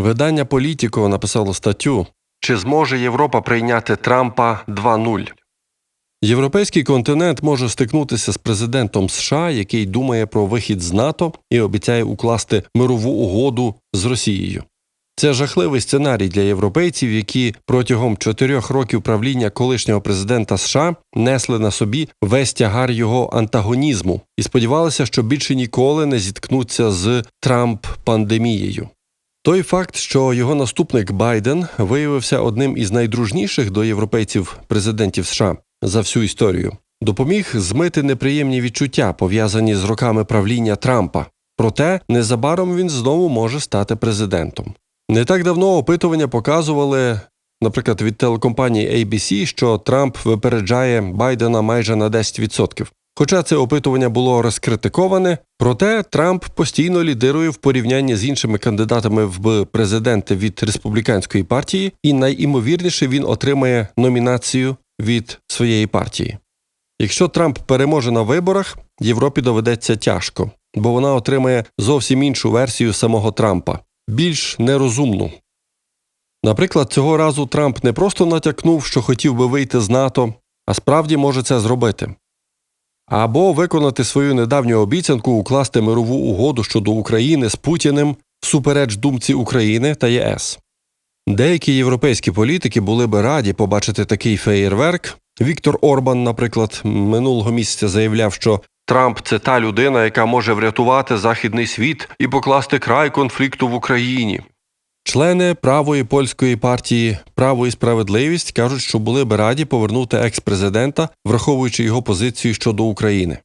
Видання Політіко написало статтю Чи зможе Європа прийняти Трампа 2.0? Європейський континент може стикнутися з президентом США, який думає про вихід з НАТО і обіцяє укласти мирову угоду з Росією. Це жахливий сценарій для європейців, які протягом чотирьох років правління колишнього президента США несли на собі весь тягар його антагонізму і сподівалися, що більше ніколи не зіткнуться з Трамп-пандемією. Той факт, що його наступник Байден виявився одним із найдружніших до європейців президентів США за всю історію, допоміг змити неприємні відчуття, пов'язані з роками правління Трампа. Проте незабаром він знову може стати президентом. Не так давно опитування показували, наприклад, від телекомпанії ABC, що Трамп випереджає Байдена майже на 10%. Хоча це опитування було розкритиковане, проте Трамп постійно лідирує в порівнянні з іншими кандидатами в президенти від республіканської партії, і найімовірніше він отримає номінацію від своєї партії. Якщо Трамп переможе на виборах, Європі доведеться тяжко, бо вона отримає зовсім іншу версію самого Трампа, більш нерозумну. Наприклад, цього разу Трамп не просто натякнув, що хотів би вийти з НАТО, а справді може це зробити. Або виконати свою недавню обіцянку укласти мирову угоду щодо України з Путіним всупереч думці України та ЄС. Деякі європейські політики були би раді побачити такий феєрверк. Віктор Орбан, наприклад, минулого місяця заявляв, що Трамп це та людина, яка може врятувати західний світ і покласти край конфлікту в Україні. Члени правої польської партії Право і справедливість кажуть, що були би раді повернути екс-президента, враховуючи його позицію щодо України.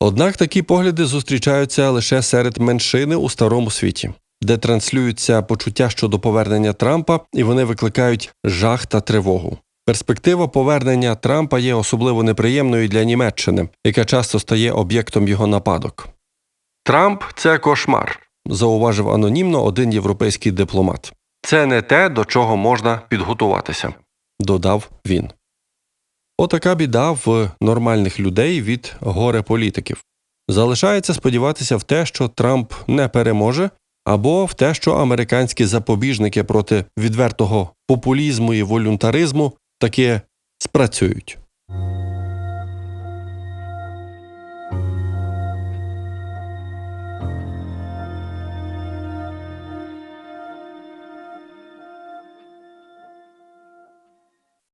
Однак такі погляди зустрічаються лише серед меншини у старому світі, де транслюються почуття щодо повернення Трампа, і вони викликають жах та тривогу. Перспектива повернення Трампа є особливо неприємною для Німеччини, яка часто стає об'єктом його нападок. Трамп це кошмар, зауважив анонімно один європейський дипломат. Це не те, до чого можна підготуватися, додав він. Отака біда в нормальних людей від горе політиків. Залишається сподіватися в те, що Трамп не переможе, або в те, що американські запобіжники проти відвертого популізму і волюнтаризму таки спрацюють.